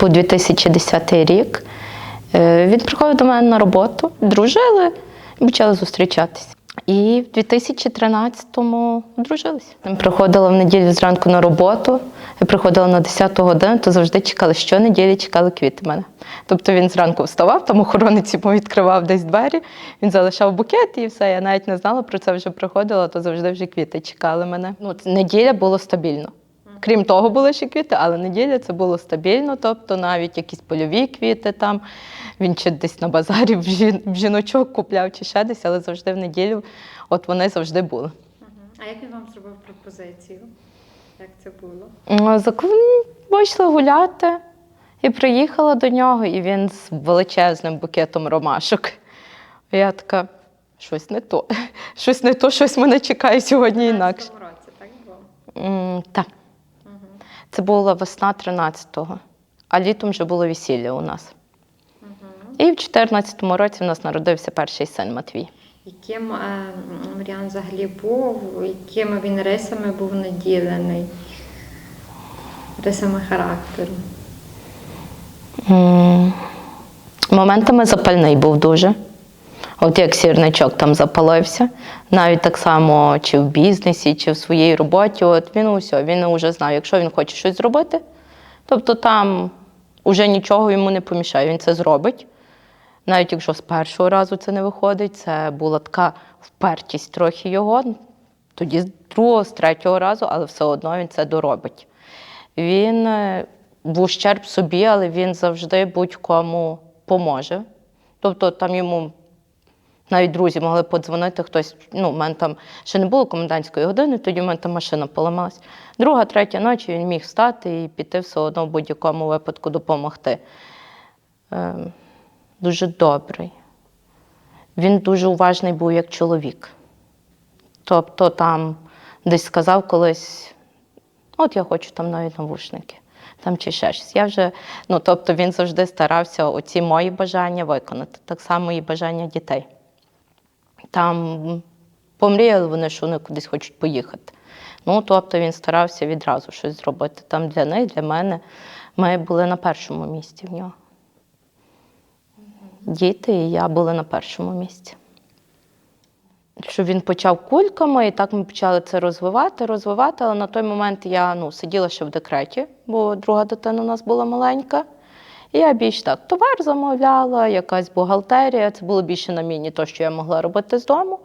Був 2010 рік. Е, Він приходив до мене на роботу, дружили і почали зустрічатися. І в 2013-му одружилися. Приходила в неділю зранку на роботу, я приходила на 10-ту годину, то завжди чекали, щонеділі чекали квіти мене. Тобто він зранку вставав, там охоронець йому відкривав десь двері, він залишав букет і все. Я навіть не знала про це, вже приходила, то завжди вже квіти чекали мене. Ну, неділя було стабільно. Крім того, були ще квіти, але неділя це було стабільно, тобто навіть якісь польові квіти там. Він чи десь на базарі в жіночок купляв, чи ще десь, але завжди в неділю, от вони завжди були. А як він вам зробив пропозицію? Як це було? Ну, зак- Вийшла гуляти і приїхала до нього, і він з величезним букетом ромашок. Я така, щось не то, щось не то, щось мене чекає сьогодні інакше. В році, так було? Так. Це була весна 13-го, а літом вже було весілля у нас. І в 14-му році в нас народився перший син Матвій. Яким е, Маріан взагалі був, якими він рисами був наділений? Рисами характеру. Моментами запальний був дуже. От як сірничок там запалився, навіть так само чи в бізнесі, чи в своїй роботі. От він усе, він вже знав, якщо він хоче щось зробити, тобто там вже нічого йому не помішає, він це зробить. Навіть якщо з першого разу це не виходить, це була така впертість трохи його, тоді з другого, з третього разу, але все одно він це доробить. Він е, в ущерб собі, але він завжди будь-кому поможе. Тобто там йому навіть друзі могли подзвонити, хтось, ну, в мене там ще не було комендантської години, тоді в мене там машина поламалась. Друга, третя ночі він міг встати і піти все одно в будь-якому випадку допомогти. Е, дуже добрий. Він дуже уважний був як чоловік. Тобто там десь сказав колись, от я хочу там навіть навушники, там чи ще щось. Я вже, ну тобто він завжди старався оці мої бажання виконати, так само і бажання дітей. Там помріяли вони, що вони кудись хочуть поїхати. Ну, тобто він старався відразу щось зробити. Там для них, для мене. Ми були на першому місці в нього. Діти і я були на першому місці. Що він почав кульками, і так ми почали це розвивати, розвивати. Але на той момент я ну, сиділа ще в декреті, бо друга дитина у нас була маленька. І я більш так товар замовляла, якась бухгалтерія. Це було більше на міні, то, що я могла робити з дому.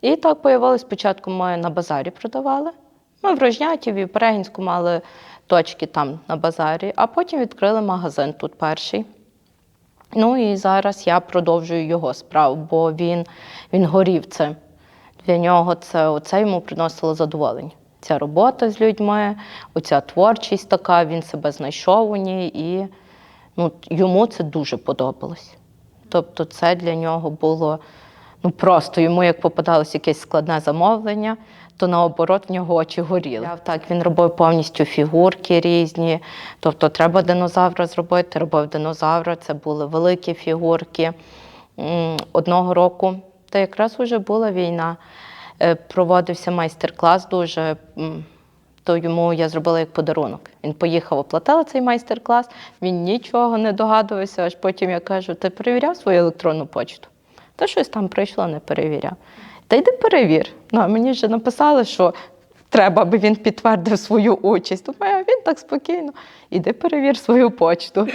І так появилось спочатку ми на базарі продавали. Ми в Рожнятіві, в Перегінську мали точки там на базарі, а потім відкрили магазин тут перший. Ну і зараз я продовжую його справу, бо він, він горів цим. Для нього це оце йому приносило задоволення. Ця робота з людьми, оця творчість така, він себе знайшов у ній, і ну, йому це дуже подобалось. Тобто, це для нього було ну просто йому як попадалось якесь складне замовлення, то наоборот в нього очі горіли. Так, він робив повністю фігурки різні. Тобто, треба динозавра зробити, робив динозавра, це були великі фігурки. Одного року, та якраз вже була війна, е, проводився майстер-клас дуже. То йому я зробила як подарунок. Він поїхав, оплатила цей майстер-клас, він нічого не догадувався, аж потім я кажу: ти перевіряв свою електронну почту? Та щось там прийшло, не перевіряв. Та йди перевір. Ну, а мені вже написали, що треба, аби він підтвердив свою участь. Думаю, а він так спокійно. Іди перевір свою почту.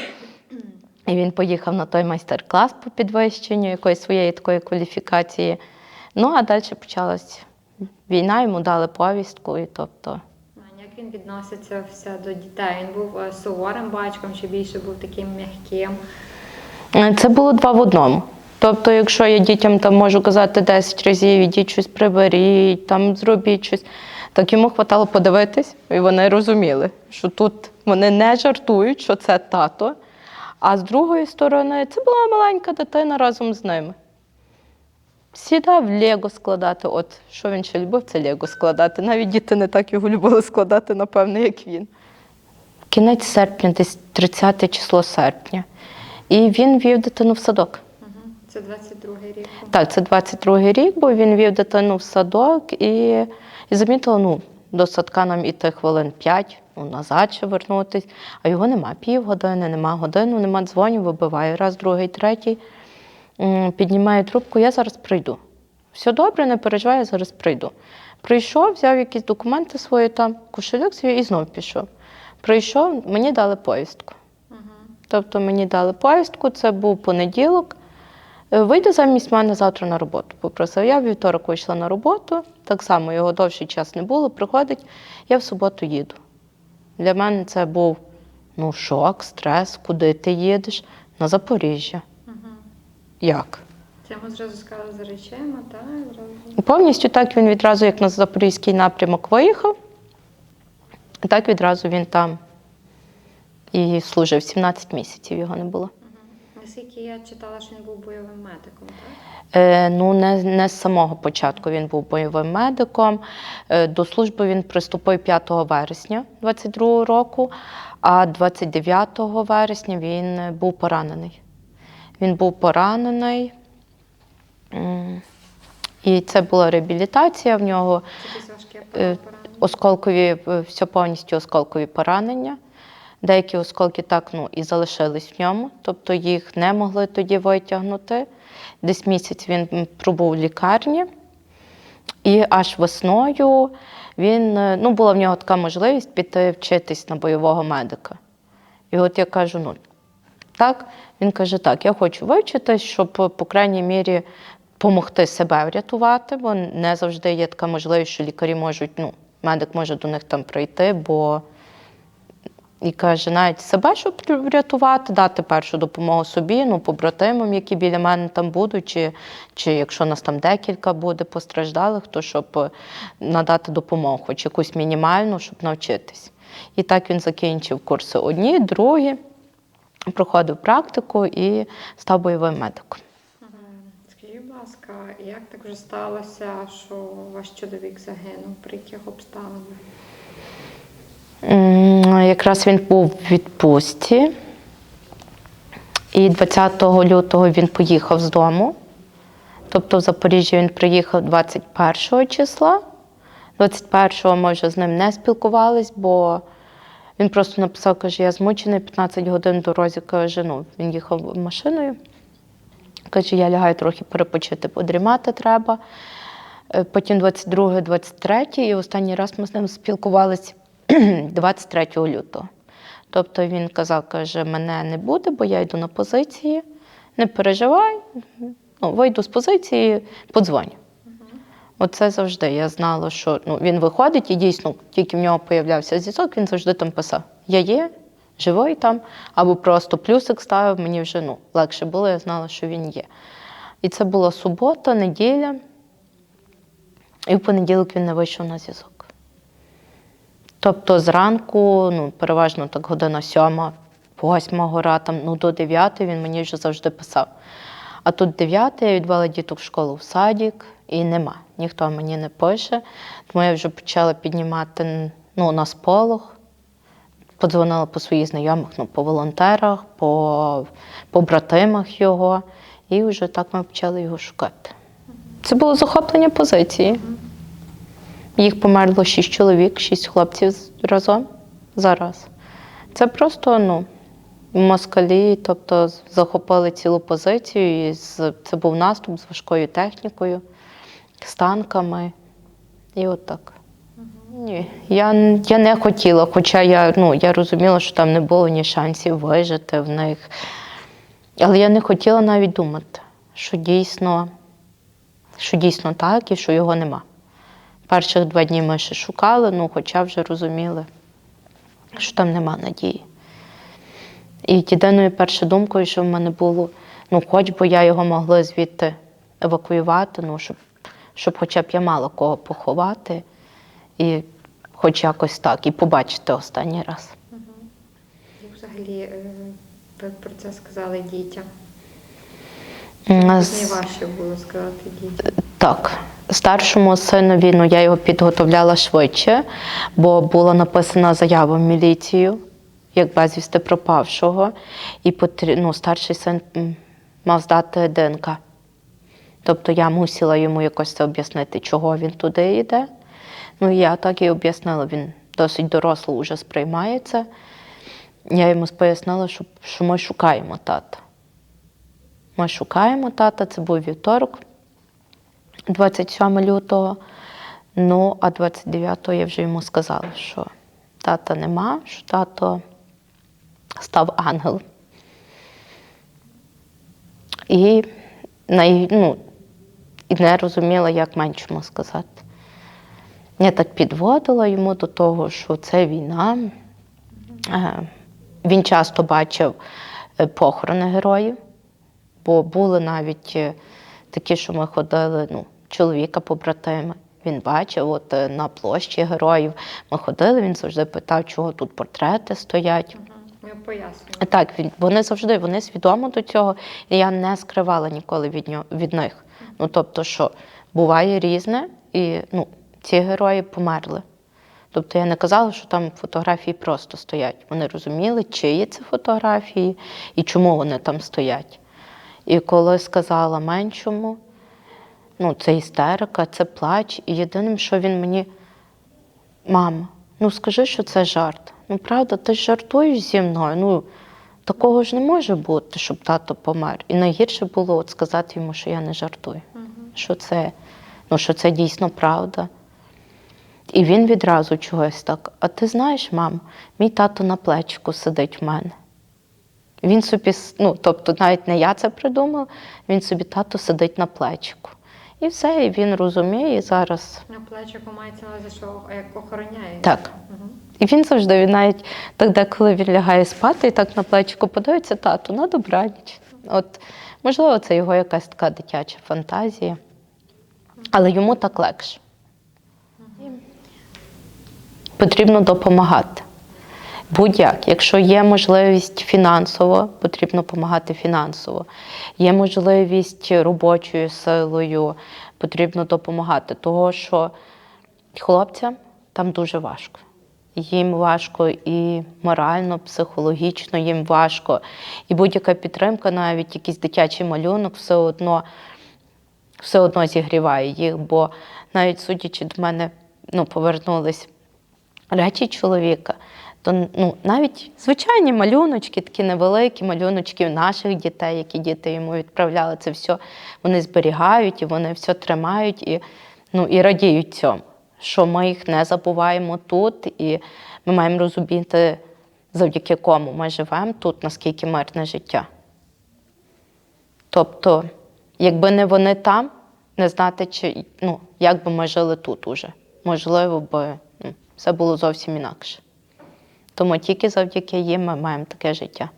І він поїхав на той майстер-клас по підвищенню якоїсь своєї такої кваліфікації. Ну, а далі почалась війна, йому дали повістку, і тобто. Він все до дітей? Він був е, суворим батьком чи більше був таким м'яким? Е, Це було два в одному. Тобто, якщо я дітям там можу казати 10 разів, ідіть щось приберіть, там зробіть щось, так йому хватало подивитись, і вони розуміли, що тут вони не жартують, що це тато. А з другої сторони, це була маленька дитина разом з ними. Сідав Лего складати. От що він ще любив, це Лего складати. Навіть діти не так його любили складати, напевно, як він. Кінець серпня, десь 30 число серпня. І він вів дитину в садок. Це 22-й рік. Так, це 22-й рік, бо він вів дитину в садок і, і замітила, ну, до садка нам іти хвилин 5, ну, назад ще вернутись, а його нема півгодини, нема годину, нема дзвонів, вибиває раз, другий, третій. М, Піднімає трубку, я зараз прийду. Все добре, не переживай, я зараз прийду. Прийшов, взяв якісь документи свої там, кошелек свій і знов пішов. Прийшов, мені дали повістку. Тобто мені дали повістку, це був понеділок. Е, Вийде замість мене завтра на роботу. Попросив. Я в вівторок вийшла на роботу, так само його довший час не було. Приходить, я в суботу їду. Для мене це був ну, шок, стрес, куди ти їдеш? На Запоріжжя. Як? Це йому зразу сказали за речима, так? Зразу. Повністю так він відразу, як на запорізький напрямок виїхав, так відразу він там і служив. 17 місяців його не було. Наскільки я читала, що він був бойовим медиком, так? Е, ну, не, не з самого початку він був бойовим медиком. Е, до служби він приступив 5 вересня 22 року, а 29 вересня він був поранений. Він був поранений. І це була реабілітація в нього. Е? Осколкові, е, все повністю осколкові поранення. Деякі осколки так ну, і залишились в ньому, тобто їх не могли тоді витягнути. Десь місяць він пробув в лікарні, і аж весною він, е, ну, була в нього така можливість піти вчитись на бойового медика. І от я кажу: ну так, він каже, так, я хочу вивчитись, щоб, по крайній мірі, допомогти себе врятувати, бо не завжди є така можливість, що лікарі можуть, ну, медик може до них там прийти, бо і каже, навіть себе, щоб врятувати, дати першу допомогу собі, ну, побратимам, які біля мене там будуть, чи, чи якщо нас там декілька буде постраждалих, то щоб е, надати допомогу, хоч якусь мінімальну, щоб навчитись. І так він закінчив курси одні, другі, проходив практику і став бойовим медиком. Скажіть, будь ласка, як так вже сталося, що ваш чоловік загинув? При яких обставинах? Якраз він був в відпустці. І 20 лютого він поїхав з дому. Тобто в Запоріжжя він приїхав 21 числа. 21-го ми вже з ним не спілкувались, бо він просто написав, каже, я змучений 15 годин в дорозі. Каже, ну, він їхав машиною. Каже, я лягаю трохи перепочити, подрімати треба. Е, Потім 22, 23 і останній раз ми з ним спілкувалися 23 лютого. Тобто він казав, каже, мене не буде, бо я йду на позиції. Не переживай, ну, вийду з позиції, подзвоню. Оце завжди. Я знала, що ну, він виходить і дійсно, тільки в нього появлявся зв'язок, він завжди там писав: Я є, живий там, або просто плюсик ставив, мені вже ну, легше було, я знала, що він є. І це була субота, неділя, і в понеділок він не вийшов на зв'язок. Тобто зранку, ну, переважно так година сьома, восьма гора, там, ну, до дев'ятої він мені вже завжди писав. А тут дев'яте, я відвела діток в школу в садик, і нема. Ніхто мені не пише. Тому я вже почала піднімати ну, на сполох. Подзвонила по своїх знайомих, ну, по волонтерах, по, по братимах його, і вже так ми почали його шукати. Це було захоплення позиції. Їх померло шість чоловік, шість хлопців разом зараз. Це просто ну, москалі, тобто захопили цілу позицію. І це був наступ з важкою технікою, з танками. І от так. Ні, я, я не хотіла, хоча я, ну, я розуміла, що там не було ні шансів вижити в них. Але я не хотіла навіть думати, що дійсно, що дійсно так і що його нема. Перших два дні ми ще шукали, ну, хоча вже розуміли, що там нема надії. І єдиною першою думкою, що в мене було, ну, хоч би я його могла звідти евакуювати, ну, щоб, щоб хоча б я мала кого поховати, і хоч якось так, і побачити останній раз. Як взагалі е, ви про це сказали дітям? Найважче було сказати дітям. Так, старшому синові ну, я його підготовляла швидше, бо була написана заява в міліцію, як безвісти пропавшого, і ну, старший син мав здати ДНК. Тобто я мусила йому якось це об'яснити, чого він туди йде. Ну, я так і об'яснила, він досить доросло вже сприймає це. Я йому пояснила, що, що ми шукаємо тата. Ми шукаємо тата, це був вівторок, 27 лютого. Ну, а 29-го я вже йому сказала, що тата нема, що тато став ангел. І, ну, не розуміла, як меншому сказати. Я так підводила йому до того, що це війна. Е, Він часто бачив е, похорони героїв, бо були навіть е, такі, що ми ходили, ну, чоловіка побратими. Він бачив, от на площі героїв ми ходили, він завжди питав, чого тут портрети стоять. Пояснюємо. Так, вони завжди вони свідомо до цього, і я не скривала ніколи від, нього, від них. Ну тобто, що буває різне, і ну, ці герої померли. Тобто я не казала, що там фотографії просто стоять. Вони розуміли, чиї це фотографії і чому вони там стоять. І коли сказала меншому, ну, це істерика, це плач. І єдиним, що він мені Мама, ну скажи, що це жарт. Ну, правда, ти жартуєш зі мною. Ну, такого ж не може бути, щоб тато помер. І найгірше було от сказати йому, що я не жартую, що, це, ну, що це дійсно правда. І він відразу чогось так. А ти знаєш, мам, мій тато на плечику сидить в мене. Він собі, ну, тобто навіть не я це придумав, він собі тато сидить на плечику. І все, і він розуміє і зараз. На плечику мається на увазі, що як охороняє. Так. Угу. І він завжди, він навіть так деколи він лягає спати і так на плечику подивиться тату на добраніч. От, можливо, це його якась така дитяча фантазія, але йому так легше. Потрібно допомагати. Будь-як, якщо є можливість фінансово, потрібно допомагати фінансово. Є можливість робочою силою, потрібно допомагати. Того, що хлопцям там дуже важко. Їм важко і морально, психологічно, їм важко. І будь-яка підтримка, навіть якийсь дитячий малюнок, все одно, все одно зігріває їх. Бо навіть судячи до мене, ну, повернулись речі чоловіка, то ну, навіть звичайні малюночки, такі невеликі малюночки наших дітей, які діти йому відправляли, це все вони зберігають і вони все тримають і, ну, і радіють цьому, що ми їх не забуваємо тут, і ми маємо розуміти, завдяки кому ми живемо тут, наскільки мирне життя. Тобто, якби не вони там, не знати, чи, ну, як би ми жили тут уже. Можливо, би ну, все було зовсім інакше. Тому тільки завдяки їм ми маємо таке життя.